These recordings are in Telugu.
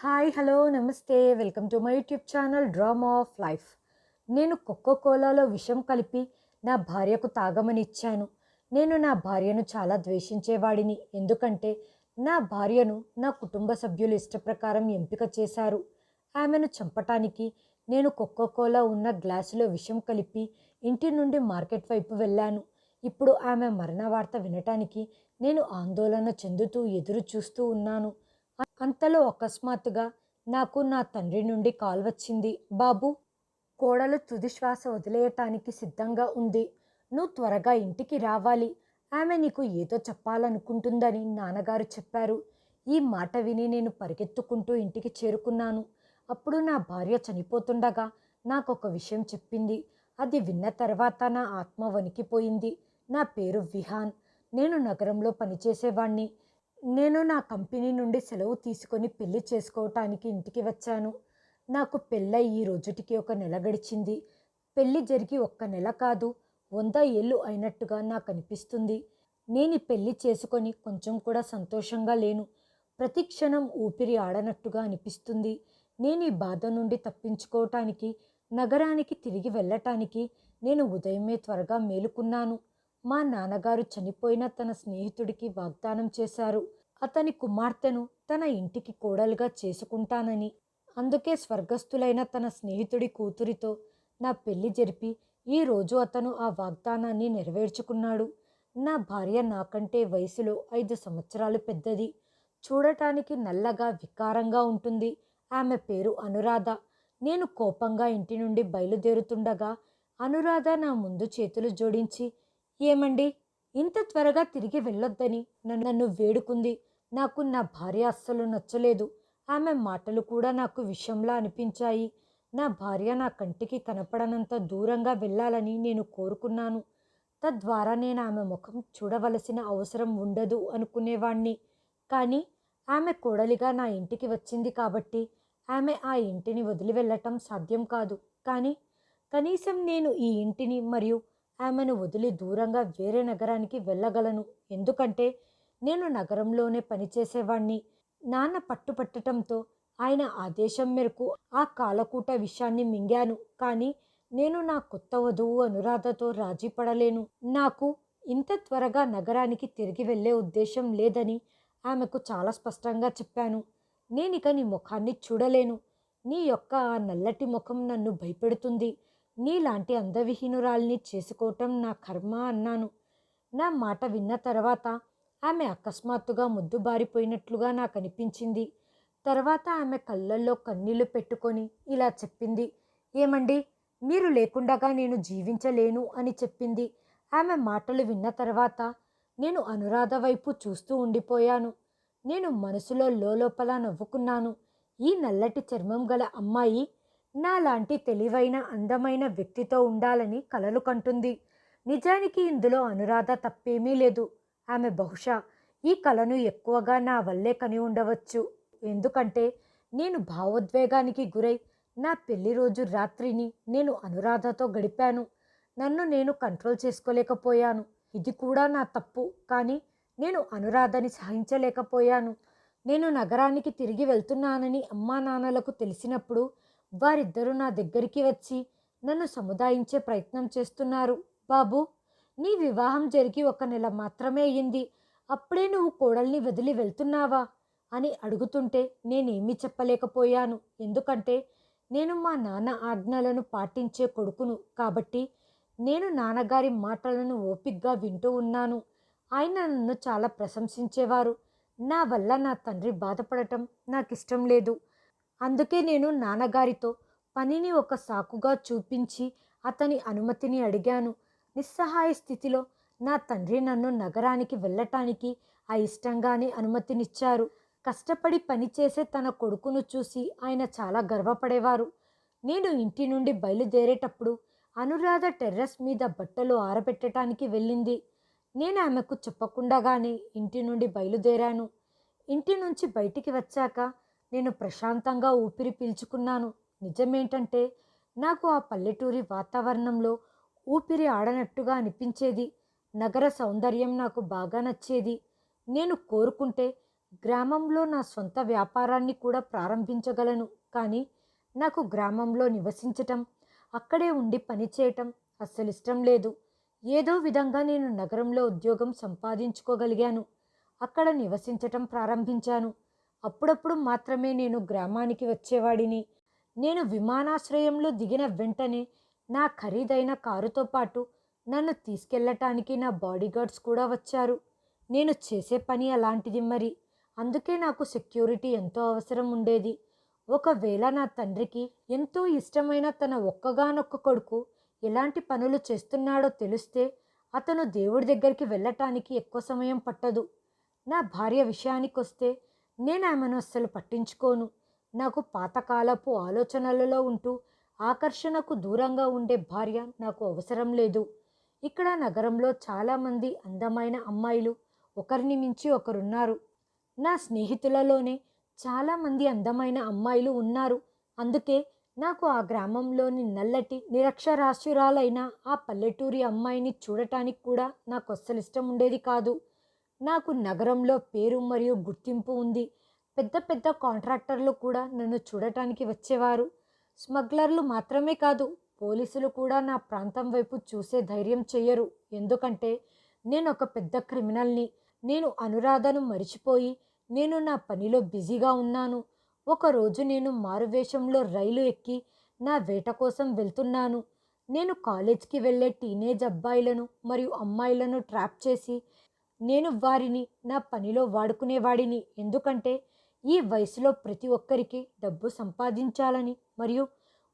హాయ్ హలో నమస్తే. Welcome to my YouTube channel drama of life. నేను కోకో కోలాలో విషం కలిపి నా భార్యకు తాగమని ఇచ్చాను నేను నా భార్యను చాలా ద్వేషించేవాడిని. ఎందుకంటే నా భార్యను నా కుటుంబ సభ్యులు ఇష్టప్రకారం ఎంపిక చేశారు. ఆమెను చంపటానికి నేను కోకో కోలా ఉన్న గ్లాసులో విషం కలిపి ఇంటి నుండి మార్కెట్ వైపు వెళ్ళాను. ఇప్పుడు ఆమె మరణ వార్త వినటానికి నేను ఆందోళన చెందుతూ ఎదురు చూస్తూ ఉన్నాను. అంతలో అకస్మాత్తుగా నాకు నా తండ్రి నుండి కాల్ వచ్చింది. బాబు కోడలు తుది శ్వాస వదిలేయటానికి సిద్ధంగా ఉంది. నువ్వు త్వరగా ఇంటికి రావాలి. ఆమె నీకు ఏదో చెప్పాలనుకుంటుందని నాన్నగారు చెప్పారు. ఈ మాట విని నేను పరిగెత్తుకుంటూ ఇంటికి చేరుకున్నాను. అప్పుడు నా భార్య చనిపోతుండగా నాకు ఒక విషయం చెప్పింది. అది విన్న తర్వాత నా ఆత్మ వణికిపోయింది. నా పేరు విహాన్. నేను నగరంలో పనిచేసేవాణ్ణి. నేను నా కంపెనీ నుండి సెలవు తీసుకొని పెళ్ళి చేసుకోవటానికి ఇంటికి వచ్చాను. నాకు పెళ్ళై ఈ రోజుటికి ఒక నెల గడిచింది. పెళ్ళి జరిగి ఒక్క నెల కాదు వంద ఏళ్ళు అయినట్టుగా నాకు అనిపిస్తుంది. నేను పెళ్ళి చేసుకొని కొంచెం కూడా సంతోషంగా లేను. ప్రతి క్షణం ఊపిరి ఆడనట్టుగా అనిపిస్తుంది. నేను ఈ బాధ నుండి తప్పించుకోవటానికి నగరానికి తిరిగి వెళ్ళటానికి నేను ఉదయమే త్వరగా మేలుకున్నాను. మా నాన్నగారు చనిపోయిన తన స్నేహితుడికి వాగ్దానం చేశారు. అతని కుమార్తెను తన ఇంటికి కోడలుగా చేసుకుంటానని. అందుకే స్వర్గస్థులైన తన స్నేహితుడి కూతురితో నా పెళ్ళి జరిపి ఈ రోజు అతను ఆ వాగ్దానాన్ని నెరవేర్చుకున్నాడు. నా భార్య నాకంటే వయసులో ఐదు సంవత్సరాలు పెద్దది. చూడటానికి నల్లగా వికారంగా ఉంటుంది. ఆమె పేరు అనురాధ. నేను కోపంగా ఇంటి నుండి బయలుదేరుతుండగా అనురాధ నా ముందు చేతులు జోడించి ఏమండి? ఇంత త్వరగా తిరిగి వెళ్ళొద్దని నన్ను నన్ను వేడుకుంది. నాకు నా భార్య అస్సలు నచ్చలేదు. ఆమె మాటలు కూడా నాకు విషంలా అనిపించాయి. నా భార్య నా కంటికి కనపడనంత దూరంగా వెళ్ళాలని నేను కోరుకున్నాను. తద్వారా నేను ఆమె ముఖం చూడవలసిన అవసరం ఉండదు అనుకునేవాణ్ణి. కానీ ఆమె కోడలిగా నా ఇంటికి వచ్చింది కాబట్టి ఆమె ఆ ఇంటిని వదిలి వెళ్ళటం సాధ్యం కాదు. కానీ కనీసం నేను ఈ ఇంటిని మరియు ఆమెను వదిలి దూరంగా వేరే నగరానికి వెళ్ళగలను. ఎందుకంటే నేను నగరంలోనే పనిచేసేవాణ్ణి. నాన్న పట్టుపట్టడంతో ఆయన ఆదేశం మేరకు ఆ కాలకూట విషయాన్ని మింగాను. కానీ నేను నా కొత్త వధువు అనురాధతో రాజీ పడలేను. నాకు ఇంత త్వరగా నగరానికి తిరిగి వెళ్ళే ఉద్దేశం లేదని ఆమెకు చాలా స్పష్టంగా చెప్పాను. నేనిక నీ ముఖాన్ని చూడలేను. నీ యొక్క ఆ నల్లటి ముఖం నన్ను భయపెడుతుంది. నీలాంటి అందవిహీనురాల్ని చేసుకోవటం నా కర్మ అన్నాను. నా మాట విన్న తర్వాత ఆమె అకస్మాత్తుగా ముద్దుబారిపోయినట్లుగా నాకు అనిపించింది తర్వాత ఆమె కళ్ళల్లో కన్నీళ్ళు పెట్టుకొని ఇలా చెప్పింది. ఏమండి? మీరు లేకుండగా నేను జీవించలేను అని చెప్పింది. ఆమె మాటలు విన్న తర్వాత నేను అనురాధ వైపు చూస్తూ ఉండిపోయాను. నేను మనసులో లోపల నవ్వుకున్నాను. ఈ నల్లటి చర్మం గల అమ్మాయి నాలాంటి తెలివైన అందమైన వ్యక్తితో ఉండాలని కలలు కంటుంది. నిజానికి ఇందులో అనురాధ తప్పేమీ లేదు. ఆమె బహుశా ఈ కలను ఎక్కువగా నా వల్లే కని ఉండవచ్చు. ఎందుకంటే నేను భావోద్వేగానికి గురై నా పెళ్ళి రోజు రాత్రిని నేను అనురాధతో గడిపాను. నన్ను నేను కంట్రోల్ చేసుకోలేకపోయాను. ఇది కూడా నా తప్పు. కానీ నేను అనురాధని సహించలేకపోయాను. నేను నగరానికి తిరిగి వెళ్తున్నానని అమ్మా నాన్నలకు తెలిసినప్పుడు వారిద్దరూ నా దగ్గరికి వచ్చి నన్ను సముదాయించే ప్రయత్నం చేస్తున్నారు. బాబు నీ వివాహం జరిగి ఒక నెల మాత్రమే అయ్యింది. అప్పుడే నువ్వు కోడల్ని వదిలి వెళ్తున్నావా? అని అడుగుతుంటే నేనేమీ చెప్పలేకపోయాను. ఎందుకంటే నేను మా నాన్న ఆజ్ఞలను పాటించే కొడుకును కాబట్టి నేను నాన్నగారి మాటలను ఓపిగ్గా వింటూ ఉన్నాను. ఆయన నన్ను చాలా ప్రశంసించేవారు. నా వల్ల నా తండ్రి బాధపడటం నాకు ఇష్టం లేదు. అందుకే నేను నాన్నగారితో పనిని ఒక సాకుగా చూపించి అతని అనుమతిని అడిగాను. నిస్సహాయ స్థితిలో నా తండ్రి నన్ను నగరానికి వెళ్ళటానికి అయిష్టంగానే అనుమతినిచ్చారు. కష్టపడి పనిచేసే తన కొడుకును చూసి ఆయన చాలా గర్వపడేవారు. నేను ఇంటి నుండి బయలుదేరేటప్పుడు అనురాధ టెర్రస్ మీద బట్టలు ఆరబెట్టడానికి వెళ్ళింది. నేను ఆమెకు చెప్పకుండానే ఇంటి నుండి బయలుదేరాను. ఇంటి నుంచి బయటికి వచ్చాక నేను ప్రశాంతంగా ఊపిరి పీల్చుకున్నాను. నిజమేంటంటే నాకు ఆ పల్లెటూరి వాతావరణంలో ఊపిరి ఆడనట్టుగా అనిపించేది. నగర సౌందర్యం నాకు బాగా నచ్చేది. నేను కోరుకుంటే గ్రామంలో నా సొంత వ్యాపారాన్ని కూడా ప్రారంభించగలను. కానీ నాకు గ్రామంలో నివసించటం అక్కడే ఉండి పనిచేయటం అస్సలు ఇష్టం లేదు. ఏదో విధంగా నేను నగరంలో ఉద్యోగం సంపాదించుకోగలిగాను. అక్కడ నివసించటం ప్రారంభించాను. అప్పుడప్పుడు మాత్రమే నేను గ్రామానికి వచ్చేవాడిని. నేను విమానాశ్రయంలో దిగిన వెంటనే నా ఖరీదైన కారుతో పాటు నన్ను తీసుకెళ్ళటానికి నా బాడీగార్డ్స్ కూడా వచ్చారు. నేను చేసే పని అలాంటిది మరి. అందుకే నాకు సెక్యూరిటీ ఎంతో అవసరం ఉండేది. ఒకవేళ నా తండ్రికి ఎంతో ఇష్టమైన తన ఒక్కగానొక్క కొడుకు ఎలాంటి పనులు చేస్తున్నాడో తెలిస్తే అతను దేవుడి దగ్గరికి వెళ్ళటానికి ఎక్కువ సమయం పట్టదు. నా భార్య విషయానికి వస్తే నేను ఆమెను అస్సలు పట్టించుకోను. నాకు పాతకాలపు ఆలోచనలలో ఉంటూ ఆకర్షణకు దూరంగా ఉండే భార్య నాకు అవసరం లేదు. ఇక్కడ నగరంలో చాలామంది అందమైన అమ్మాయిలు ఒకరిని మించి ఒకరున్నారు. నా స్నేహితులలోనే చాలామంది అందమైన అమ్మాయిలు ఉన్నారు. అందుకే నాకు ఆ గ్రామంలోని నల్లటి నిరక్షరాస్యురాలైన ఆ పల్లెటూరి అమ్మాయిని చూడటానికి కూడా నాకు అస్సలు ఇష్టం ఉండేది కాదు. నాకు నగరంలో పేరు మరియు గుర్తింపు ఉంది. పెద్ద పెద్ద కాంట్రాక్టర్లు కూడా నన్ను చూడటానికి వచ్చేవారు. స్మగ్లర్లు మాత్రమే కాదు పోలీసులు కూడా నా ప్రాంతం వైపు చూసే ధైర్యం చెయ్యరు ఎందుకంటే నేను ఒక పెద్ద క్రిమినల్ని. నేను అనురాధను మరిచిపోయి నేను నా పనిలో బిజీగా ఉన్నాను. ఒకరోజు నేను మారువేషంలో రైలు ఎక్కి నా వేట కోసం వెళ్తున్నాను. నేను కాలేజ్కి వెళ్ళే టీనేజ్ అబ్బాయిలను మరియు అమ్మాయిలను ట్రాప్ చేసి నేను వారిని నా పనిలో వాడుకునేవాడిని. ఎందుకంటే ఈ వయసులో ప్రతి ఒక్కరికి డబ్బు సంపాదించాలని మరియు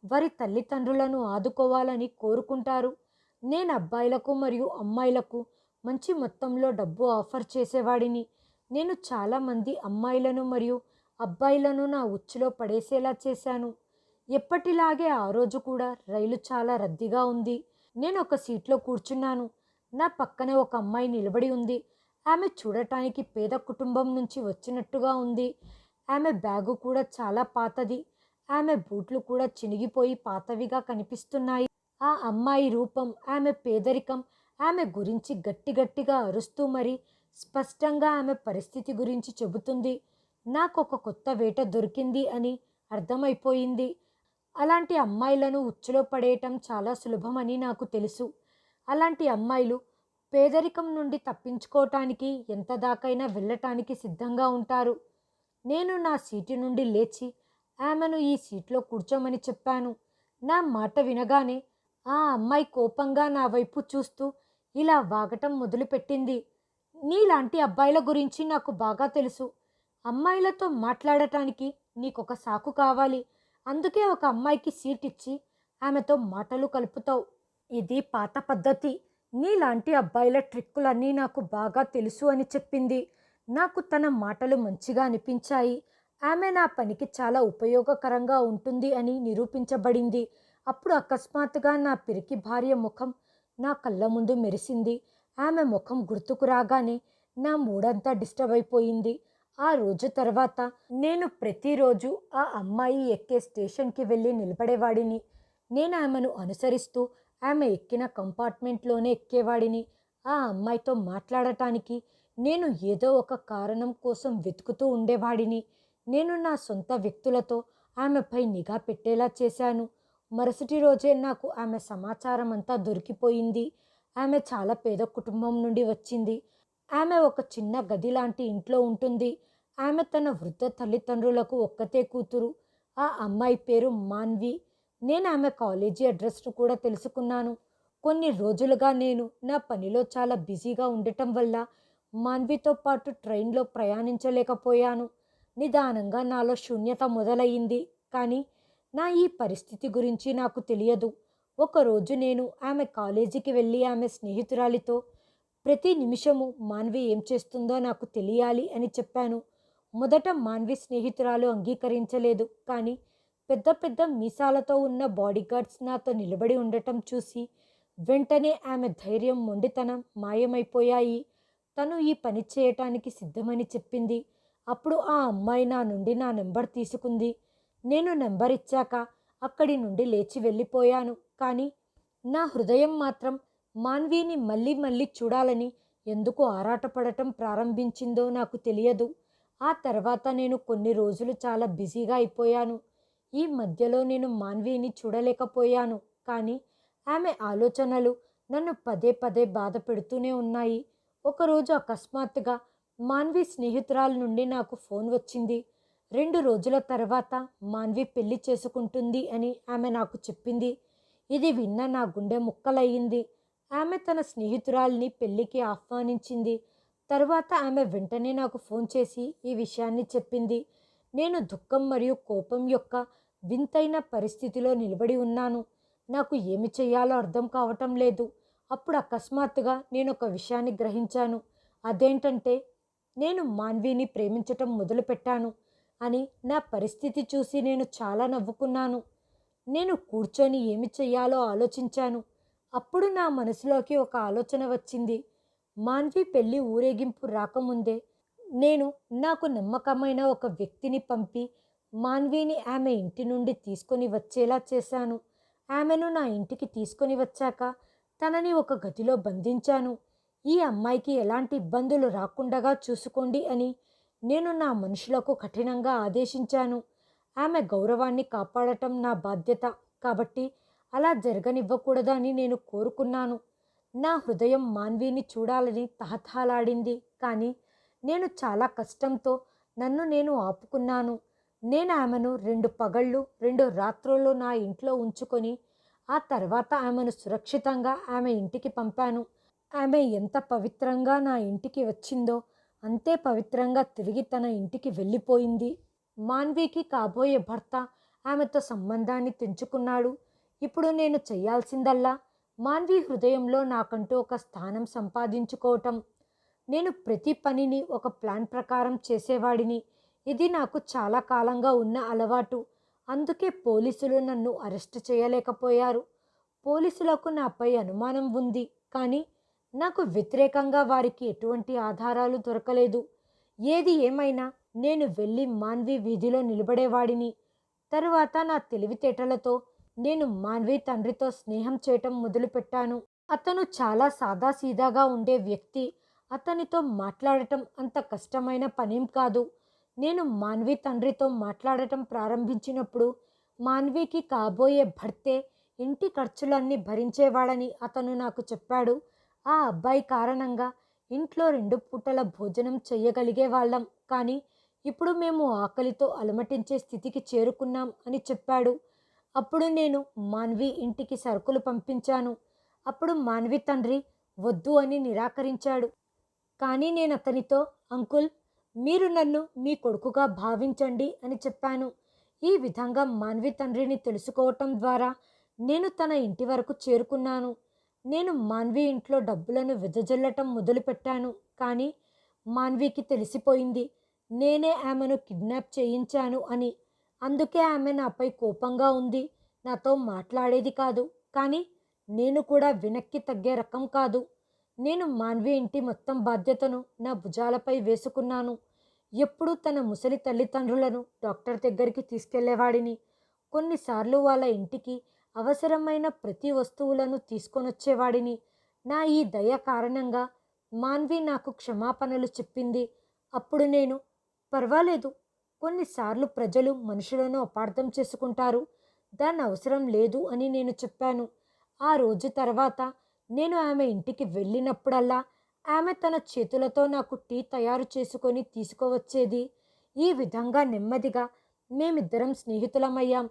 వారి తల్లిదండ్రులను ఆదుకోవాలని కోరుకుంటారు. నేను అబ్బాయిలకు మరియు అమ్మాయిలకు మంచి మొత్తంలో డబ్బు ఆఫర్ చేసేవాడిని. నేను చాలామంది అమ్మాయిలను మరియు అబ్బాయిలను నా ఉచ్చులో పడేసేలా చేశాను. ఎప్పటిలాగే ఆ రోజు కూడా రైలు చాలా రద్దీగా ఉంది. నేను ఒక సీట్లో కూర్చున్నాను. నా పక్కనే ఒక అమ్మాయి నిలబడి ఉంది. ఆమె చూడటానికి పేద కుటుంబం నుంచి వచ్చినట్టుగా ఉంది. ఆమె బ్యాగు కూడా చాలా పాతది. ఆమె బూట్లు కూడా చినిగిపోయి పాతవిగా కనిపిస్తున్నాయి. ఆ అమ్మాయి రూపం ఆమె పేదరికం ఆమె గురించి గట్టి గట్టిగా అరుస్తూ మరి స్పష్టంగా ఆమె పరిస్థితి గురించి చెబుతుంది. నాకు ఒక కొత్త వేట దొరికింది అని అర్థమైపోయింది. అలాంటి అమ్మాయిలను ఉచ్చులో పడేయటం చాలా సులభమని నాకు తెలుసు. అలాంటి అమ్మాయిలు పేదరికం నుండి తప్పించుకోవటానికి ఎంత దాకైనా వెళ్ళటానికి సిద్ధంగా ఉంటారు. నేను నా సీటు నుండి లేచి ఆమెను ఈ సీట్లో కూర్చోమని చెప్పాను. నా మాట వినగానే ఆ అమ్మాయి కోపంగా నా వైపు చూస్తూ ఇలా వాగటం మొదలుపెట్టింది. నీలాంటి అబ్బాయిల గురించి నాకు బాగా తెలుసు. అమ్మాయిలతో మాట్లాడటానికి నీకొక సాకు కావాలి. అందుకే ఒక అమ్మాయికి సీట్ ఇచ్చి ఆమెతో మాటలు కలుపుతావు. ఇది పాత పద్ధతి. నీలాంటి అబ్బాయిల ట్రిక్కులన్నీ నాకు బాగా తెలుసు అని చెప్పింది. నాకు తన మాటలు మంచిగా అనిపించాయి. ఆమె నా పనికి చాలా ఉపయోగకరంగా ఉంటుంది అని నిరూపించబడింది. అప్పుడు అకస్మాత్తుగా నా పిరికి భార్య ముఖం నా కళ్ళ ముందు మెరిసింది. ఆమె ముఖం గుర్తుకు రాగానే నా మూడంతా డిస్టర్బ్ అయిపోయింది. ఆ రోజు తర్వాత నేను ప్రతిరోజు ఆ అమ్మాయి ఎక్కే స్టేషన్కి వెళ్ళి నిలబడేవాడిని. నేను ఆమెను అనుసరిస్తూ ఆమె ఎక్కిన కంపార్ట్మెంట్లోనే ఎక్కేవాడిని. ఆ అమ్మాయితో మాట్లాడటానికి నేను ఏదో ఒక కారణం కోసం వెతుకుతూ ఉండేవాడిని. నేను నా సొంత వ్యక్తులతో ఆమెపై నిఘా పెట్టేలా చేశాను. మరుసటి రోజే నాకు ఆమె సమాచారం అంతా దొరికిపోయింది. ఆమె చాలా పేద కుటుంబం నుండి వచ్చింది. ఆమె ఒక చిన్న గది లాంటి ఇంట్లో ఉంటుంది. ఆమె తన వృద్ధ తల్లిదండ్రులకు ఒక్కతే కూతురు. ఆ అమ్మాయి పేరు మాన్వి. నేను ఆమె కాలేజీ అడ్రస్ను కూడా తెలుసుకున్నాను. కొన్ని రోజులుగా నేను నా పనిలో చాలా బిజీగా ఉండటం వల్ల మాన్వితో పాటు ట్రైన్లో ప్రయాణించలేకపోయాను. నిదానంగా నాలో శూన్యత మొదలయ్యింది. కానీ నా ఈ పరిస్థితి గురించి నాకు తెలియదు. ఒకరోజు నేను ఆమె కాలేజీకి వెళ్ళి ఆమె స్నేహితురాలితో ప్రతి నిమిషము మాన్వి ఏం చేస్తుందో నాకు తెలియాలి అని చెప్పాను. మొదట మాన్వి స్నేహితురాలు అంగీకరించలేదు. కానీ పెద్ద పెద్ద మీసాలతో ఉన్న బాడీగార్డ్స్ నాతో నిలబడి ఉండటం చూసి వెంటనే ఆమె ధైర్యం మొండితనం మాయమైపోయాయి. తను ఈ పని చేయటానికి సిద్ధమని చెప్పింది. అప్పుడు ఆ అమ్మాయి నా నుండి నా నెంబర్ తీసుకుంది. నేను నెంబర్ ఇచ్చాక అక్కడి నుండి లేచి వెళ్ళిపోయాను. కానీ నా హృదయం మాత్రం మాన్వీని మళ్ళీ మళ్ళీ చూడాలని ఎందుకు ఆరాటపడటం ప్రారంభించిందో నాకు తెలియదు. ఆ తర్వాత నేను కొన్ని రోజులు చాలా బిజీగా అయిపోయాను. ఈ మధ్యలో నేను మాన్విని చూడలేకపోయాను. కానీ ఆమె ఆలోచనలు నన్ను పదే పదే బాధ పెడుతూనే ఉన్నాయి. ఒకరోజు అకస్మాత్తుగా మాన్వి స్నేహితురాల నుండి నాకు ఫోన్ వచ్చింది. రెండు రోజుల తర్వాత మాన్వి పెళ్ళి చేసుకుంటుంది అని ఆమె నాకు చెప్పింది. ఇది విన్న నా గుండె ముక్కలయ్యింది. ఆమె తన స్నేహితురాల్ని పెళ్ళికి ఆహ్వానించింది. తర్వాత ఆమె వెంటనే నాకు ఫోన్ చేసి ఈ విషయాన్ని చెప్పింది. నేను దుఃఖం మరియు కోపం యొక్క వింతైన పరిస్థితిలో నిలబడి ఉన్నాను. నాకు ఏమి చేయాలో అర్థం కావటం లేదు. అప్పుడు అకస్మాత్తుగా నేను ఒక విషయాన్ని గ్రహించాను. అదేంటంటే నేను మాన్విని ప్రేమించటం మొదలుపెట్టాను అని నా పరిస్థితి చూసి నేను చాలా నవ్వుకున్నాను. నేను కూర్చొని ఏమి చెయ్యాలో ఆలోచించాను. అప్పుడు నా మనసులోకి ఒక ఆలోచన వచ్చింది. మాన్వి పెళ్ళి ఊరేగింపు రాకముందే నేను నాకు నమ్మకమైన ఒక వ్యక్తిని పంపి మాన్విని ఆమె ఇంటి నుండి తీసుకొని వచ్చేలా చేశాను. ఆమెను నా ఇంటికి తీసుకొని వచ్చాక తనని ఒక గదిలో బంధించాను. ఈ అమ్మాయికి ఎలాంటి ఇబ్బందులు రాకుండగా చూసుకోండి అని నేను నా మనుషులకు కఠినంగా ఆదేశించాను. ఆమె గౌరవాన్ని కాపాడటం నా బాధ్యత కాబట్టి అలా జరగనివ్వకూడదని నేను కోరుకున్నాను. నా హృదయం మాన్విని చూడాలని తహతహలాడింది కానీ నేను చాలా కష్టంతో నన్ను నేను ఆపుకున్నాను. నేను ఆమెను రెండు పగళ్ళు రెండు రాత్రులు నా ఇంట్లో ఉంచుకొని ఆ తర్వాత ఆమెను సురక్షితంగా ఆమె ఇంటికి పంపాను. ఆమె ఎంత పవిత్రంగా నా ఇంటికి వచ్చిందో అంతే పవిత్రంగా తిరిగి తన ఇంటికి వెళ్ళిపోయింది. మాన్వికి కాబోయే భర్త ఆమెతో సంబంధాన్ని తెంచుకున్నాడు. ఇప్పుడు నేను చేయాల్సిందల్లా మాన్వి హృదయంలో నాకంటూ ఒక స్థానం సంపాదించుకోవటం. నేను ప్రతి పనిని ఒక ప్లాన్ ప్రకారం చేసేవాడిని. ఇది నాకు చాలా కాలంగా ఉన్న అలవాటు. అందుకే పోలీసులు నన్ను అరెస్ట్ చేయలేకపోయారు. పోలీసులకు నాపై అనుమానం ఉంది. కానీ నాకు వ్యతిరేకంగా వారికి ఎటువంటి ఆధారాలు దొరకలేదు. ఏది ఏమైనా నేను వెళ్ళి మాన్వి వీధిలో నిలబడేవాడిని. తరువాత నా తెలివితేటలతో నేను మాన్వి తండ్రితో స్నేహం చేయటం మొదలుపెట్టాను. అతను చాలా సాదాసీదాగా ఉండే వ్యక్తి. అతనితో మాట్లాడటం అంత కష్టమైన పనేం కాదు. నేను మాన్వి తండ్రితో మాట్లాడటం ప్రారంభించినప్పుడు మాన్వికి కాబోయే భర్తే ఇంటి ఖర్చులన్నీ భరించేవాడని అతను నాకు చెప్పాడు. ఆ అబ్బాయి కారణంగా ఇంట్లో రెండు పూటల భోజనం చేయగలిగే వాళ్ళం కానీ ఇప్పుడు మేము ఆకలితో అలమటించే స్థితికి చేరుకున్నాం అని చెప్పాడు. అప్పుడు నేను మాన్వి ఇంటికి సరుకులు పంపించాను. అప్పుడు మాన్వి తండ్రి వద్దు అని నిరాకరించాడు. కానీ నేను అతనితో అంకుల్ మీరు నన్ను మీ కొడుకుగా భావించండి అని చెప్పాను. ఈ విధంగా మాన్వి తండ్రిని తెలుసుకోవటం ద్వారా నేను తన ఇంటి వరకు చేరుకున్నాను. నేను మాన్వి ఇంట్లో డబ్బులను వెదజల్లటం మొదలుపెట్టాను. కానీ మాన్వికి తెలిసిపోయింది నేనే ఆమెను కిడ్నాప్ చేయించాను అని. అందుకే ఆమె నాపై కోపంగా ఉంది నాతో మాట్లాడేది కాదు. కానీ నేను కూడా వెనక్కి తగ్గే రకం కాదు. నేను మాన్వి ఇంటి మొత్తం బాధ్యతను నా భుజాలపై వేసుకున్నాను. ఎప్పుడూ తన ముసలి తల్లిదండ్రులను డాక్టర్ దగ్గరికి తీసుకెళ్ళేవాడిని. కొన్నిసార్లు వాళ్ళ ఇంటికి అవసరమైన ప్రతి వస్తువులను తీసుకొనొచ్చేవాడిని. నా ఈ దయ కారణంగా మాన్వి నాకు క్షమాపణలు చెప్పింది. అప్పుడు నేను పర్వాలేదు. కొన్నిసార్లు ప్రజలు మనుషులను అపార్థం చేసుకుంటారు. దాని అవసరం లేదు అని నేను చెప్పాను. ఆ రోజు తర్వాత నేను ఆమె ఇంటికి వెళ్ళినప్పుడల్లా ఆమె తన చేతులతో నాకు టీ తయారు చేసుకొని తీసుకువచ్చేది. ఈ విధంగా నెమ్మదిగా మేమిద్దరం స్నేహితులమయ్యాం.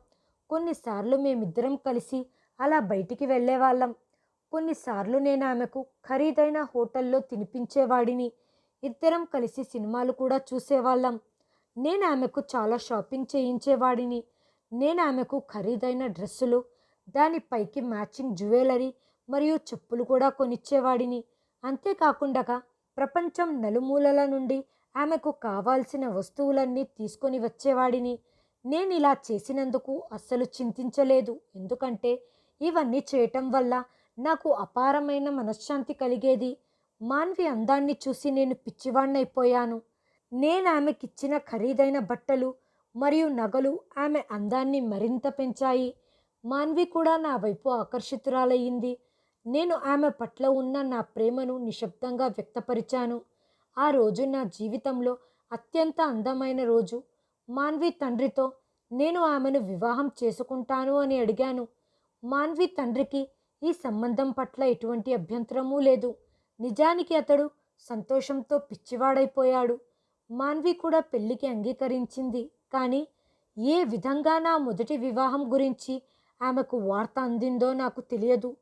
కొన్నిసార్లు మేమిద్దరం కలిసి అలా బయటికి వెళ్ళేవాళ్ళం. కొన్నిసార్లు నేను ఆమెకు ఖరీదైన హోటల్లో తినిపించేవాడిని. ఇద్దరం కలిసి సినిమాలు కూడా చూసేవాళ్ళం. నేను ఆమెకు చాలా షాపింగ్ చేయించేవాడిని. నేను ఆమెకు ఖరీదైన డ్రెస్సులు దానిపైకి మ్యాచింగ్ జ్యువెలరీ మరియు చెప్పులు కూడా కొనిచ్చేవాడిని. అంతేకాకుండా ప్రపంచం నలుమూలల నుండి ఆమెకు కావాల్సిన వస్తువులన్నీ తీసుకొని వచ్చేవాడిని. నేను ఇలా చేసినందుకు అస్సలు చింతించలేదు. ఎందుకంటే ఇవన్నీ చేయటం వల్ల నాకు అపారమైన మనశ్శాంతి కలిగేది. మాన్వి అందాన్ని చూసి నేను పిచ్చివాణ్ణైపోయాను. నేను ఆమెకిచ్చిన ఖరీదైన బట్టలు మరియు నగలు ఆమె అందాన్ని మరింత పెంచాయి. మాన్వి కూడా నా వైపు ఆకర్షితురాలయ్యింది. నేను ఆమె పట్ల ఉన్న నా ప్రేమను నిశ్శబ్దంగా వ్యక్తపరిచాను. ఆ రోజు నా జీవితంలో అత్యంత అందమైన రోజు. మాన్వి తండ్రితో నేను ఆమెను వివాహం చేసుకుంటాను అని అడిగాను. మాన్వి తండ్రికి ఈ సంబంధం పట్ల ఎటువంటి అభ్యంతరమూ లేదు. నిజానికి అతడు సంతోషంతో పిచ్చివాడైపోయాడు. మాన్వి కూడా పెళ్ళికి అంగీకరించింది. కానీ ఏ విధంగా నా మొదటి వివాహం గురించి ఆమెకు వార్త అందిందో నాకు తెలియదు.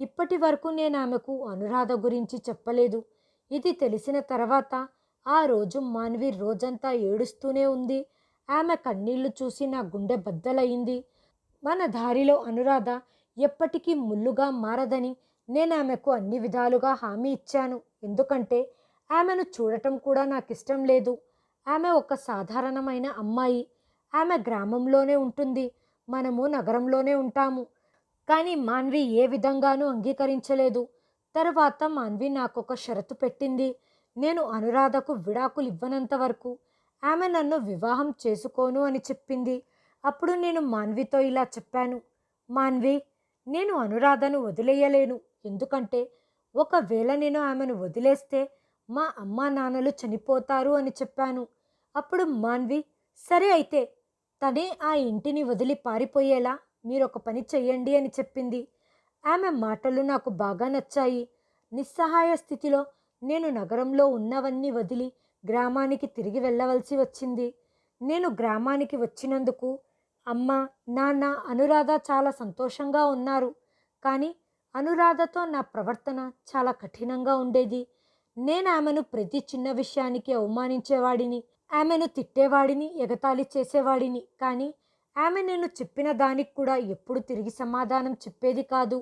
ఇప్పటి వరకు నేను ఆమెకు అనురాధ గురించి చెప్పలేదు. ఇది తెలిసిన తర్వాత ఆ రోజు మాన్వి రోజంతా ఏడుస్తూనే ఉంది. ఆమె కన్నీళ్ళు చూసి నా గుండె బద్దలయ్యింది. మన దారిలో అనురాధ ఎప్పటికీ ముల్లుగా మారదని నేను ఆమెకు అన్ని విధాలుగా హామీ ఇచ్చాను. ఎందుకంటే ఆమెను చూడటం కూడా నాకు ఇష్టం లేదు. ఆమె ఒక సాధారణమైన అమ్మాయి. ఆమె గ్రామంలోనే ఉంటుంది. మనము నగరంలోనే ఉంటాము. కానీ మాన్వి ఏ విధంగానూ అంగీకరించలేదు. తర్వాత మాన్వి నాకు ఒక షరతు పెట్టింది. నేను అనురాధకు విడాకులు ఇవ్వనంత వరకు ఆమె నన్ను వివాహం చేసుకోను అని చెప్పింది. అప్పుడు నేను మాన్వితో ఇలా చెప్పాను. మాన్వి నేను అనురాధను వదిలేయలేను. ఎందుకంటే ఒకవేళ నేను ఆమెను వదిలేస్తే మా అమ్మా నాన్నలు చనిపోతారు అని చెప్పాను. అప్పుడు మాన్వి సరే అయితే తనే ఆ ఇంటిని వదిలి పారిపోయేలా? మీరు ఒక పని చెయ్యండి అని చెప్పింది. ఆమె మాటలు నాకు బాగా నచ్చాయి. నిస్సహాయ స్థితిలో నేను నగరంలో ఉన్నవన్నీ వదిలి గ్రామానికి తిరిగి వెళ్ళవలసి వచ్చింది. నేను గ్రామానికి వచ్చినందుకు అమ్మ నాన్న అనురాధ చాలా సంతోషంగా ఉన్నారు. కానీ అనురాధతో నా ప్రవర్తన చాలా కఠినంగా ఉండేది. నేను ఆమెను ప్రతి చిన్న విషయానికి అవమానించేవాడిని ఆమెను తిట్టేవాడిని ఎగతాళి చేసేవాడిని. కానీ ఆమె నేను చెప్పిన దానికి కూడా ఎప్పుడు తిరిగి సమాధానం చెప్పేది కాదు.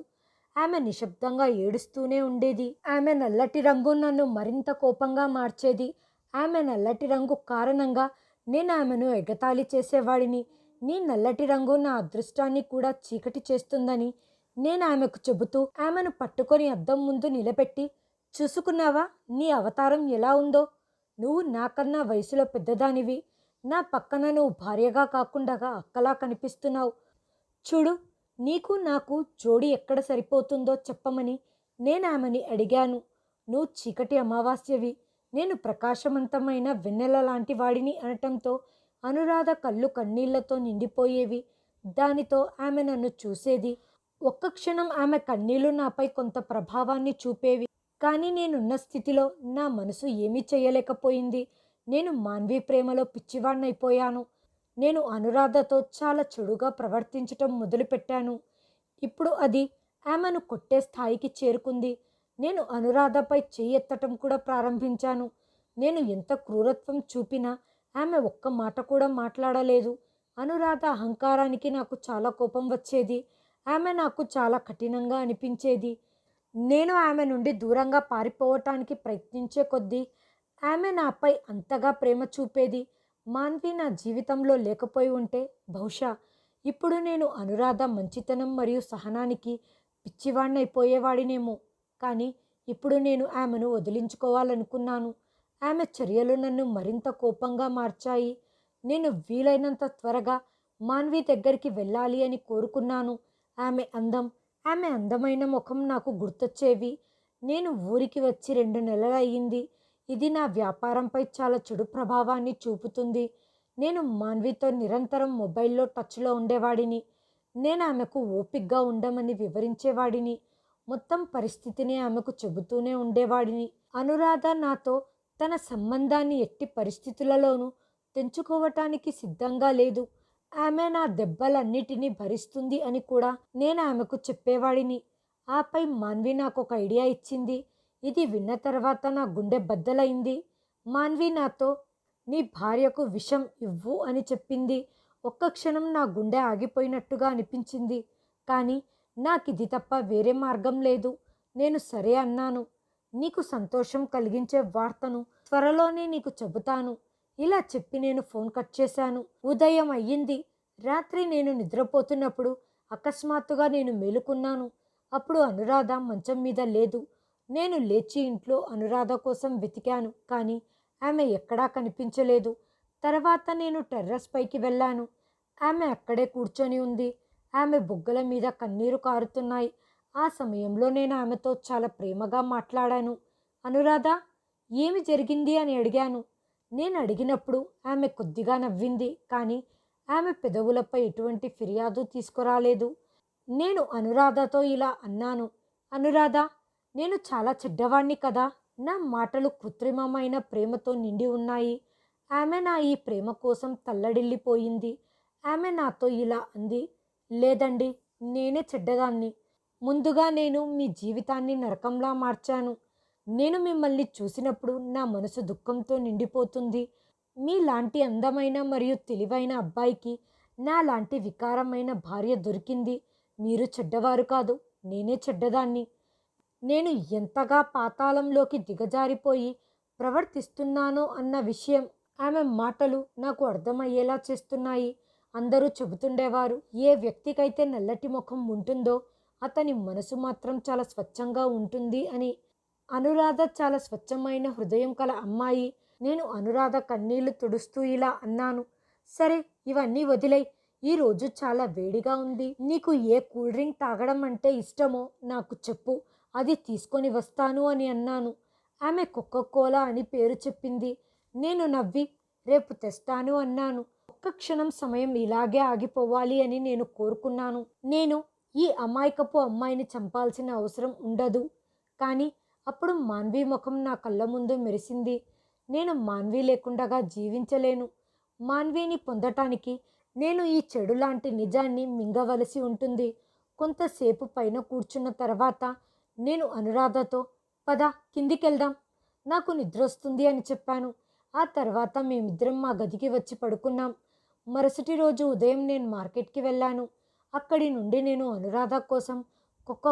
ఆమె నిశ్శబ్దంగా ఏడుస్తూనే ఉండేది. ఆమె నల్లటి రంగు నన్ను మరింత కోపంగా మార్చేది. ఆమె నల్లటి రంగు కారణంగా నేను ఆమెను ఎగతాళి చేసేవాడిని. నీ నల్లటి రంగు నా అదృష్టాన్ని కూడా చీకటి చేస్తుందని నేను ఆమెకు చెబుతూ ఆమెను పట్టుకొని అద్దం ముందు నిలబెట్టి చూసుకున్నావా? నీ అవతారం ఎలా ఉందో? నువ్వు నాకన్నా వయసులో పెద్దదానివి. నా పక్కన నువ్వు భార్యగా కాకుండా అక్కలా కనిపిస్తున్నావు. చూడు నీకు నాకు జోడి ఎక్కడ సరిపోతుందో చెప్పమని నేను ఆమెని అడిగాను. నువ్వు చీకటి అమావాస్యవి. నేను ప్రకాశవంతమైన వెన్నెల లాంటి వాడిని అనటంతో అనురాధ కళ్ళు కన్నీళ్ళతో నిండిపోయేవి. దానితో ఆమె నన్ను చూసేది. ఒక్క క్షణం ఆమె కన్నీళ్ళు నాపై కొంత ప్రభావాన్ని చూపేవి. కానీ నేనున్న స్థితిలో నా మనసు ఏమీ చేయలేకపోయింది. నేను మాన్వి ప్రేమలో పిచ్చివాణ్ణైపోయాను. నేను అనురాధతో చాలా చెడుగా ప్రవర్తించటం మొదలుపెట్టాను. ఇప్పుడు అది ఆమెను కొట్టే స్థాయికి చేరుకుంది. నేను అనురాధపై చేయెత్తటం కూడా ప్రారంభించాను. నేను ఎంత క్రూరత్వం చూపినా ఆమె ఒక్క మాట కూడా మాట్లాడలేదు. అనురాధ అహంకారానికి నాకు చాలా కోపం వచ్చేది. ఆమె నాకు చాలా కఠినంగా అనిపించేది. నేను ఆమె నుండి దూరంగా పారిపోవటానికి ప్రయత్నించే కొద్దీ ఆమె నాపై అంతగా ప్రేమ చూపేది మాన్వి నా జీవితంలో లేకపోయి ఉంటే. బహుశా ఇప్పుడు నేను అనురాధ మంచితనం మరియు సహనానికి పిచ్చివాణ్ణైపోయేవాడినేమో. కానీ ఇప్పుడు నేను ఆమెను వదిలించుకోవాలనుకున్నాను. ఆమె చర్యలు నన్ను మరింత కోపంగా మార్చాయి. నేను వీలైనంత త్వరగా మాన్వి దగ్గరికి వెళ్ళాలి అని కోరుకున్నాను. ఆమె అందం ఆమె అందమైన ముఖం నాకు గుర్తొచ్చేవి. నేను ఊరికి వచ్చి రెండు నెలలు అయ్యింది ఇది నా వ్యాపారంపై చాలా చెడు ప్రభావాన్ని చూపుతుంది. నేను మాన్వితో నిరంతరం మొబైల్లో టచ్లో ఉండేవాడిని. నేను ఆమెకు ఓపిగ్గా ఉండమని వివరించేవాడిని. మొత్తం పరిస్థితిని ఆమెకు చెబుతూనే ఉండేవాడిని. అనురాధ నాతో తన సంబంధాన్ని ఎట్టి పరిస్థితులలోనూ తెంచుకోవటానికి సిద్ధంగా లేదు. ఆమె నా దెబ్బలన్నిటినీ భరిస్తుంది అని కూడా నేను ఆమెకు చెప్పేవాడిని. ఆపై మాన్వి నాకు ఒక ఐడియా ఇచ్చింది. ఇది విన్న తర్వాత నా గుండె బద్దలైంది. మాన్వి నాతో నీ భార్యకు విషం ఇవ్వు అని చెప్పింది. ఒక్క క్షణం నా గుండె ఆగిపోయినట్టుగా అనిపించింది. కానీ నాకు ఇది తప్ప వేరే మార్గం లేదు. నేను సరే అన్నాను. నీకు సంతోషం కలిగించే వార్తను త్వరలోనే నీకు చెబుతాను. ఇలా చెప్పి నేను ఫోన్ కట్ చేశాను. ఉదయం అయ్యింది. రాత్రి నేను నిద్రపోతున్నప్పుడు అకస్మాత్తుగా నేను మేలుకున్నాను. అప్పుడు అనురాధ మంచం మీద లేదు. నేను లేచి ఇంట్లో అనురాధ కోసం వెతికాను కానీ ఆమె ఎక్కడా కనిపించలేదు. తర్వాత నేను టెర్రస్ పైకి వెళ్ళాను. ఆమె అక్కడే కూర్చొని ఉంది. ఆమె బుగ్గల మీద కన్నీరు కారుతున్నాయి. ఆ సమయంలో నేను ఆమెతో చాలా ప్రేమగా మాట్లాడాను. అనురాధ ఏమి జరిగింది అని అడిగాను. నేను అడిగినప్పుడు ఆమె కొద్దిగా నవ్వింది కానీ ఆమె పెదవులపై ఎటువంటి ఫిర్యాదు తీసుకురాలేదు. నేను అనురాధతో ఇలా అన్నాను. అనురాధ నేను చాలా చెడ్డవాణ్ణి కదా. నా మాటలు కృత్రిమమైన ప్రేమతో నిండి ఉన్నాయి. ఆమె నా ఈ ప్రేమ కోసం తల్లడిల్లిపోయింది. ఆమె నాతో ఇలా అంది. లేదండి నేనే చెడ్డదాన్ని. ముందుగా నేను మీ జీవితాన్ని నరకంలా మార్చాను. నేను మిమ్మల్ని చూసినప్పుడు నా మనసు దుఃఖంతో నిండిపోతుంది. మీలాంటి అందమైన మరియు తెలివైన అబ్బాయికి నా లాంటి వికారమైన భార్య దొరికింది. మీరు చెడ్డవారు కాదు నేనే చెడ్డదాన్ని. నేను ఎంతగా పాతాళంలోకి దిగజారిపోయి ప్రవర్తిస్తున్నానో అన్న విషయం ఆమె మాటలు నాకు అర్థమయ్యేలా చేస్తున్నాయి. అందరూ చెబుతుండేవారు ఏ వ్యక్తికైతే నల్లటి ముఖం ఉంటుందో అతని మనసు మాత్రం చాలా స్వచ్ఛంగా ఉంటుంది అని. అనురాధ చాలా స్వచ్ఛమైన హృదయం కల అమ్మాయి. నేను అనురాధ కన్నీళ్ళు తుడుస్తూ ఇలా అన్నాను సరే ఇవన్నీ వదిలై ఈరోజు చాలా వేడిగా ఉంది. నీకు ఏ కూల్ డ్రింక్ తాగడం అంటే ఇష్టమో నాకు చెప్పు. అది తీసుకొని వస్తాను అని అన్నాను. ఆమె కోకా కోలా అని పేరు చెప్పింది. నేను నవ్వి రేపు తెస్తాను అన్నాను. ఒక్క క్షణం సమయం ఇలాగే ఆగిపోవాలి అని నేను కోరుకున్నాను. నేను ఈ అమాయకపు అమ్మాయిని చంపాల్సిన అవసరం ఉండదు. కానీ అప్పుడు మాన్వి ముఖం నా కళ్ళ ముందు మెరిసింది. నేను మాన్వి లేకుండగా జీవించలేను. మాన్విని పొందటానికి నేను ఈ చెడు లాంటి నిజాన్ని మింగవలసి ఉంటుంది. కొంతసేపు పైన కూర్చున్న తర్వాత నేను అనురాధతో పద కిందికెళ్దాం. నాకు నిద్ర వస్తుంది అని చెప్పాను. ఆ తర్వాత మేమిద్దరం మా గదికి వచ్చి పడుకున్నాం. మరుసటి రోజు ఉదయం నేను మార్కెట్కి వెళ్ళాను. అక్కడి నుండి నేను అనురాధ కోసం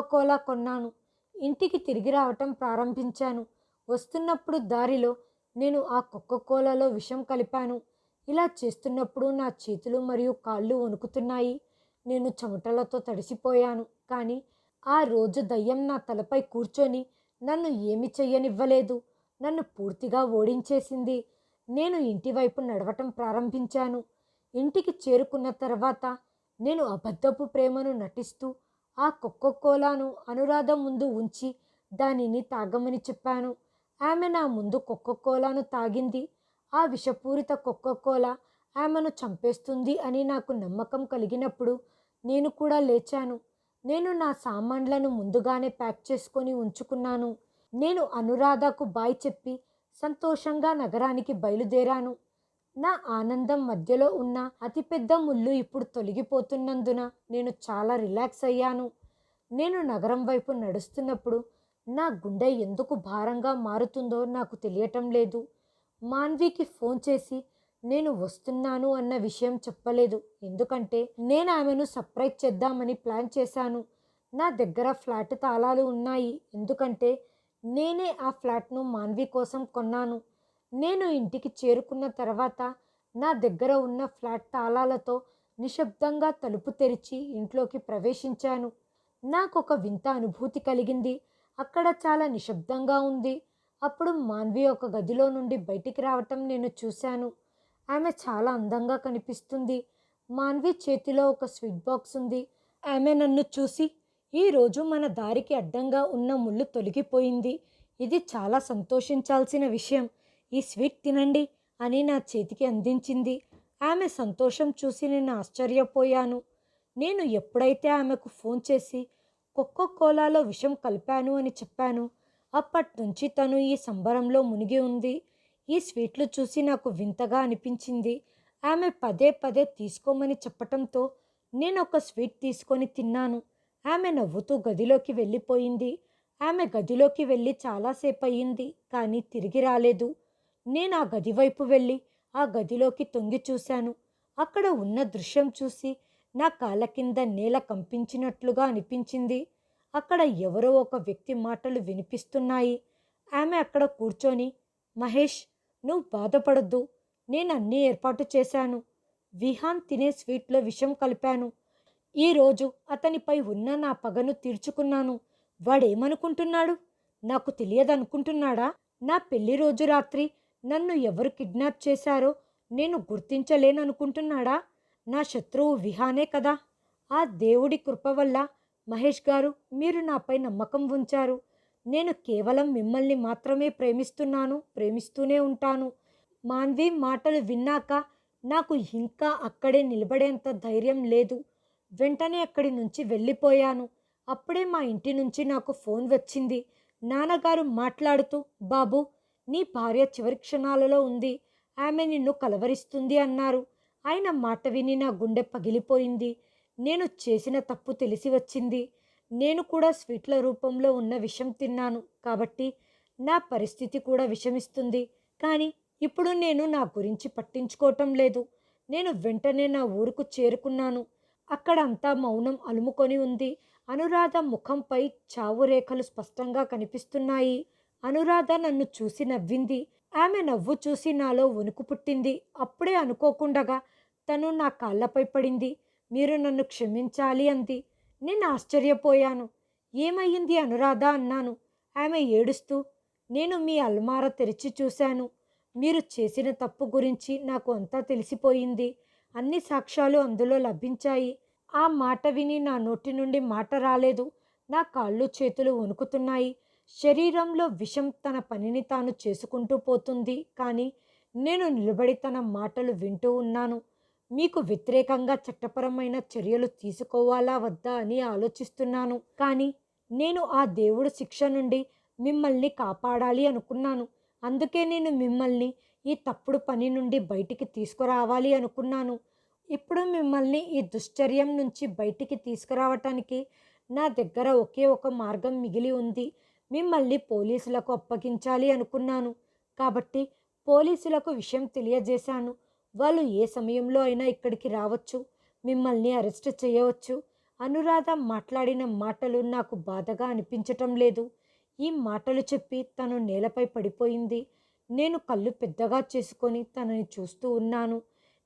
కోలా కొన్నాను. ఇంటికి తిరిగి రావటం ప్రారంభించాను. వస్తున్నప్పుడు దారిలో నేను ఆ కోలాలో విషం కలిపాను. ఇలా చేస్తున్నప్పుడు నా చేతులు మరియు కాళ్ళు వణుకుతున్నాయి. నేను చెమటలతో తడిసిపోయాను. కానీ ఆ రోజు దయ్యం నా తలపై కూర్చొని నన్ను ఏమి చెయ్యనివ్వలేదు. నన్ను పూర్తిగా ఓడించేసింది. నేను ఇంటివైపు నడవటం ప్రారంభించాను. ఇంటికి చేరుకున్న తర్వాత నేను అబద్ధపు ప్రేమను నటిస్తూ ఆ కోలాను అనురాధ ముందు ఉంచి దానిని తాగమని చెప్పాను. ఆమె నా ముందు కోలాను తాగింది. ఆ విషపూరిత కోలా ఆమెను చంపేస్తుంది అని నాకు నమ్మకం కలిగినప్పుడు నేను కూడా లేచాను. నేను నా సామాన్లను ముందుగానే ప్యాక్ చేసుకొని ఉంచుకున్నాను. నేను అనురాధకు బాయ్ చెప్పి సంతోషంగా నగరానికి బయలుదేరాను. నా ఆనందం మధ్యలో ఉన్న అతిపెద్ద ముళ్ళు ఇప్పుడు తొలగిపోతున్నందున నేను చాలా రిలాక్స్ అయ్యాను. నేను నగరం వైపు నడుస్తున్నప్పుడు నా గుండె ఎందుకు భారంగా మారుతుందో నాకు తెలియటం లేదు. మాన్వికి ఫోన్ చేసి నేను వస్తున్నాను అన్న విషయం చెప్పలేదు. ఎందుకంటే నేను ఆమెను సర్ప్రైజ్ చేద్దామని ప్లాన్ చేశాను. నా దగ్గర ఫ్లాట్ తాళాలు ఉన్నాయి. ఎందుకంటే నేనే ఆ ఫ్లాట్ను మాన్వి కోసం కొన్నాను. నేను ఇంటికి చేరుకున్న తర్వాత నా దగ్గర ఉన్న ఫ్లాట్ తాళాలతో నిశ్శబ్దంగా తలుపు తెరిచి ఇంట్లోకి ప్రవేశించాను. నాకు ఒక వింత అనుభూతి కలిగింది. అక్కడ చాలా నిశ్శబ్దంగా ఉంది. అప్పుడు మాన్వి ఒక గదిలో నుండి బయటికి రావటం నేను చూశాను. ఆమె చాలా అందంగా కనిపిస్తుంది. మాన్వి చేతిలో ఒక స్వీట్ బాక్స్ ఉంది. ఆమె నన్ను చూసి ఈరోజు మన దారికి అడ్డంగా ఉన్న ముళ్ళు తొలగిపోయింది. ఇది చాలా సంతోషించాల్సిన విషయం. ఈ స్వీట్ తినండి అని నా చేతికి అందించింది. ఆమె సంతోషం చూసి నేను ఆశ్చర్యపోయాను. నేను ఎప్పుడైతే ఆమెకు ఫోన్ చేసి కొక్కో కోలాలో విషం కలిపాను అని చెప్పాను అప్పటి నుంచి తను ఈ సంబరంలో మునిగి ఉంది. ఈ స్వీట్లు చూసి నాకు వింతగా అనిపించింది. ఆమె పదే పదే తీసుకోమని చెప్పటంతో నేను ఒక స్వీట్ తీసుకొని తిన్నాను. ఆమె నవ్వుతూ గదిలోకి వెళ్ళిపోయింది. ఆమె గదిలోకి వెళ్ళి చాలాసేపు అయ్యింది కానీ తిరిగి రాలేదు. నేను ఆ గది వైపు వెళ్ళి ఆ గదిలోకి తొంగి చూశాను. అక్కడ ఉన్న దృశ్యం చూసి నా కాళ్ళ కింద నేల కంపించినట్లుగా అనిపించింది. అక్కడ ఎవరో ఒక వ్యక్తి మాటలు వినిపిస్తున్నాయి. ఆమె అక్కడ కూర్చొని మహేష్ నువ్వు బాధపడద్దు. నేను అన్నీ ఏర్పాటు చేశాను. విహాన్ తినే స్వీట్లో విషం కలిపాను. ఈరోజు అతనిపై ఉన్న నా పగను తీర్చుకున్నాను. వాడేమనుకుంటున్నాడు? నాకు తెలియదనుకుంటున్నాడా? నా పెళ్ళి రోజు రాత్రి నన్ను ఎవరు కిడ్నాప్ చేశారో నేను గుర్తించలేననుకుంటున్నాడా? నా శత్రువు విహానే కదా. ఆ దేవుడి కృప వల్ల మహేష్ గారు మీరు నాపై నమ్మకం ఉంచారు. నేను కేవలం మిమ్మల్ని మాత్రమే ప్రేమిస్తున్నాను ప్రేమిస్తూనే ఉంటాను. మాన్వి మాటలు విన్నాక నాకు ఇంకా అక్కడే నిలబడేంత ధైర్యం లేదు. వెంటనే అక్కడి నుంచి వెళ్ళిపోయాను. అప్పుడే మా ఇంటి నుంచి నాకు ఫోన్ వచ్చింది. నాన్నగారు మాట్లాడుతూ బాబు నీ భార్య చివరి క్షణాలలో ఉంది. ఆమె నిన్ను కలవరిస్తుంది అన్నారు. ఆయన మాట విని నా గుండె పగిలిపోయింది. నేను చేసిన తప్పు తెలిసి వచ్చింది. నేను కూడా స్వీట్ల రూపంలో ఉన్న విషం తిన్నాను కాబట్టి నా పరిస్థితి కూడా విషమిస్తుంది. కానీ ఇప్పుడు నేను నా గురించి పట్టించుకోవటం లేదు. నేను వెంటనే నా ఊరుకు చేరుకున్నాను. అక్కడ అంతా మౌనం అలుముకొని ఉంది. అనురాధ ముఖంపై చావు రేఖలు స్పష్టంగా కనిపిస్తున్నాయి. అనురాధ నన్ను చూసి నవ్వింది. ఆమె నవ్వు చూసి నాలో వణుకు పుట్టింది. అప్పుడే అనుకోకుండగా తను నా కాళ్ళపై పడింది. మీరు నన్ను క్షమించాలి అంది. నేను ఆశ్చర్యపోయాను. ఏమయ్యింది అనురాధ అన్నాను. ఆమె ఏడుస్తూ నేను మీ అల్మార తెరిచి చూశాను. మీరు చేసిన తప్పు గురించి నాకు అంతా తెలిసిపోయింది. అన్ని సాక్ష్యాలు అందులో లభించాయి. ఆ మాట విని నా నోటి నుండి మాట రాలేదు. నా కాళ్ళు చేతులు వణుకుతున్నాయి. శరీరంలో విషం తన పనిని తాను చేసుకుంటూ పోతుంది. కానీ నేను నిలబడి తన మాటలు వింటూ ఉన్నాను. మీకు వ్యతిరేకంగా చట్టపరమైన చర్యలు తీసుకోవాలా వద్దా అని ఆలోచిస్తున్నాను. కానీ నేను ఆ దేవుడు శిక్ష నుండి మిమ్మల్ని కాపాడాలి అనుకున్నాను. అందుకే నేను మిమ్మల్ని ఈ తప్పుడు పని నుండి బయటికి తీసుకురావాలి అనుకున్నాను. ఇప్పుడు మిమ్మల్ని ఈ దుశ్చర్యం నుంచి బయటికి తీసుకురావటానికి నా దగ్గర ఒకే ఒక మార్గం మిగిలి ఉంది. మిమ్మల్ని పోలీసులకు అప్పగించాలి అనుకున్నాను. కాబట్టి పోలీసులకు విషయం తెలియజేశాను. వాళ్ళు ఏ సమయంలో అయినా ఇక్కడికి రావచ్చు మిమ్మల్ని అరెస్ట్ చేయవచ్చు. అనురాధ మాట్లాడిన మాటలు నాకు బాధగా అనిపించటం లేదు. ఈ మాటలు చెప్పి తను నేలపై పడిపోయింది. నేను కళ్ళు పెద్దగా చేసుకొని తనని చూస్తూ ఉన్నాను.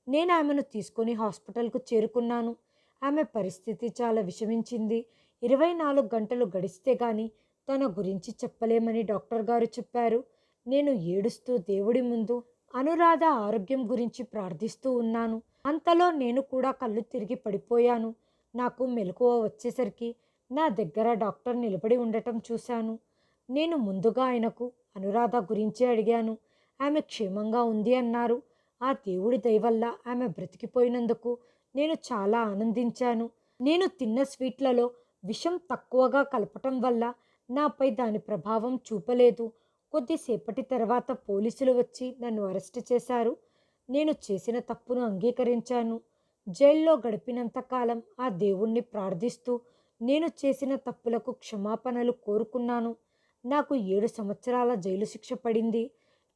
నేను ఆమెను తీసుకొని హాస్పిటల్కు చేరుకున్నాను. ఆమె పరిస్థితి చాలా విషమించింది. ఇరవై నాలుగు గంటలు గడిస్తే గాని తన గురించి చెప్పలేమని డాక్టర్ గారు చెప్పారు. నేను ఏడుస్తూ దేవుడి ముందు అనురాధ ఆరోగ్యం గురించి ప్రార్థిస్తూ ఉన్నాను. అంతలో నేను కూడా కళ్ళు తిరిగి పడిపోయాను. నాకు మెలకువ వచ్చేసరికి నా దగ్గర డాక్టర్ నిలబడి ఉండటం చూశాను. నేను ముందుగా ఆయనకు అనురాధ గురించి అడిగాను. ఆమె క్షేమంగా ఉంది అన్నారు. ఆ దేవుడి దయవల్ల ఆమె బ్రతికిపోయినందుకు నేను చాలా ఆనందించాను. నేను తిన్న స్వీట్లలో విషం తక్కువగా కలపటం వల్ల నాపై దాని ప్రభావం చూపలేదు. కొద్దిసేపటి తర్వాత పోలీసులు వచ్చి నన్ను అరెస్ట్ చేశారు. నేను చేసిన తప్పును అంగీకరించాను. జైల్లో గడిపినంత కాలం ఆ దేవుణ్ణి ప్రార్థిస్తూ నేను చేసిన తప్పులకు క్షమాపణలు కోరుకున్నాను. నాకు ఏడు సంవత్సరాల జైలు శిక్ష పడింది.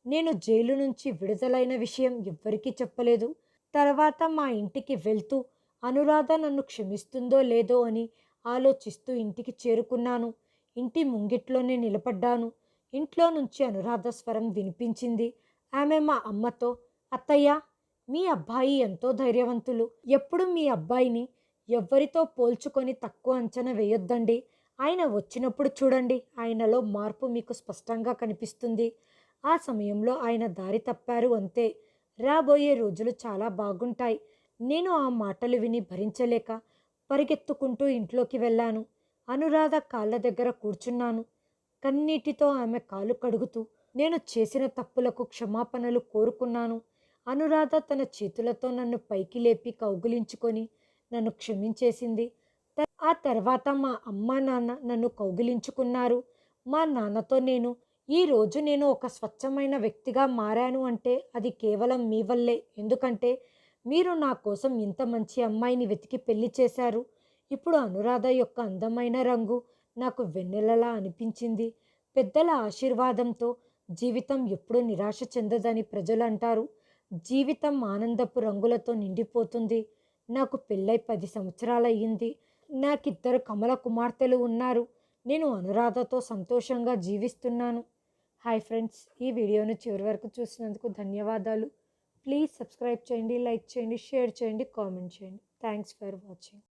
నేను జైలు నుంచి విడుదలైన విషయం ఎవ్వరికీ చెప్పలేదు. తర్వాత మా ఇంటికి వెళ్తూ అనురాధ నన్ను క్షమిస్తుందో లేదో అని ఆలోచిస్తూ ఇంటికి చేరుకున్నాను. ఇంటి ముంగిట్లోనే నిలబడ్డాను. ఇంట్లో నుంచి అనురాధ స్వరం వినిపించింది. ఆమె మా అమ్మతో అత్తయ్య మీ అబ్బాయి ఎంతో ధైర్యవంతులు. ఎప్పుడు మీ అబ్బాయిని ఎవ్వరితో పోల్చుకొని తక్కువ అంచనా వేయొద్దండి. ఆయన వచ్చినప్పుడు చూడండి ఆయనలో మార్పు మీకు స్పష్టంగా కనిపిస్తుంది. ఆ సమయంలో ఆయన దారి తప్పారు అంతే. రాబోయే రోజులు చాలా బాగుంటాయి. నేను ఆ మాటలు విని భరించలేక పరిగెత్తుకుంటూ ఇంట్లోకి వెళ్ళాను. అనురాధ కాళ్ళ దగ్గర కూర్చున్నాను. కన్నీటితో ఆమె కాలు కడుగుతూ నేను చేసిన తప్పులకు క్షమాపణలు కోరుకున్నాను. అనురాధ తన చేతులతో నన్ను పైకి లేపి కౌగిలించుకొని నన్ను క్షమించేసింది. ఆ తర్వాత మా అమ్మ నాన్న నన్ను కౌగిలించుకున్నారు. మా నాన్నతో నేను ఈ రోజు నేను ఒక స్వచ్ఛమైన వ్యక్తిగా మారాను అంటే అది కేవలం మీ వల్లే. ఎందుకంటే మీరు నా కోసం ఇంత మంచి అమ్మాయిని వెతికి పెళ్ళి చేశారు. ఇప్పుడు అనురాధ యొక్క అందమైన రంగు నాకు వెన్నెలలా అనిపించింది. పెద్దల ఆశీర్వాదంతో జీవితం ఎప్పుడూ నిరాశ చెందదని ప్రజలు అంటారు జీవితం ఆనందపు రంగులతో నిండిపోతుంది. నాకు పెళ్ళై పది సంవత్సరాలయ్యింది. నాకిద్దరు కమల కుమార్తెలు ఉన్నారు. నేను అనురాధతో సంతోషంగా జీవిస్తున్నాను. హాయ్ ఫ్రెండ్స్ ఈ వీడియోను చివరి వరకు చూసినందుకు ధన్యవాదాలు. ప్లీజ్ సబ్స్క్రైబ్ చేయండి లైక్ చేయండి షేర్ చేయండి కామెంట్ చేయండి. Thanks for watching.